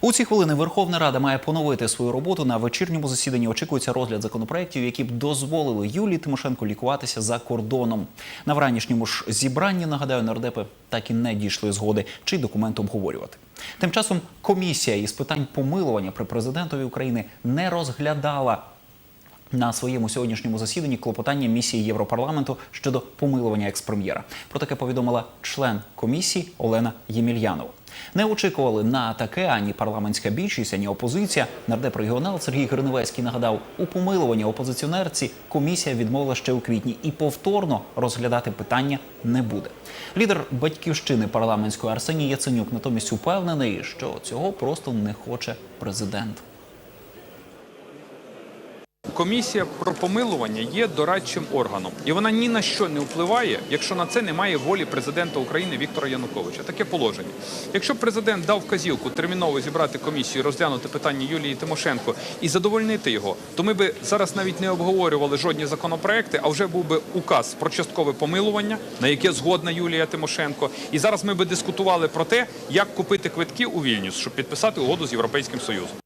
У ці хвилини Верховна Рада має поновити свою роботу. На вечірньому засіданні очікується розгляд законопроєктів, які б дозволили Юлії Тимошенко лікуватися за кордоном. На вранішньому ж зібранні, нагадаю, нардепи так і не дійшли згоди, чи документ обговорювати. Тим часом комісія із питань помилування при президентові України не розглядала на своєму сьогоднішньому засіданні клопотання місії Європарламенту щодо помилування експрем'єра. Про таке повідомила член комісії Олена Ємельянова. Не очікували на таке ані парламентська більшість, ані опозиція. Нардеп регіонал Сергій Гриневецький нагадав, у помилуванні опозиціонерці комісія відмовила ще у квітні і повторно розглядати питання не буде. Лідер батьківщини парламентської Арсеній Яценюк натомість упевнений, що цього просто не хоче президент. Комісія про помилування є дорадчим органом, і вона ні на що не впливає, якщо на це немає волі президента України Віктора Януковича. Таке положення. Якщо президент дав вказівку терміново зібрати комісію, розглянути питання Юлії Тимошенко і задовольнити його, то ми би зараз навіть не обговорювали жодні законопроекти, а вже був би указ про часткове помилування, на яке згодна Юлія Тимошенко. І зараз ми би дискутували про те, як купити квитки у Вільнюс, щоб підписати угоду з Європейським Союзом.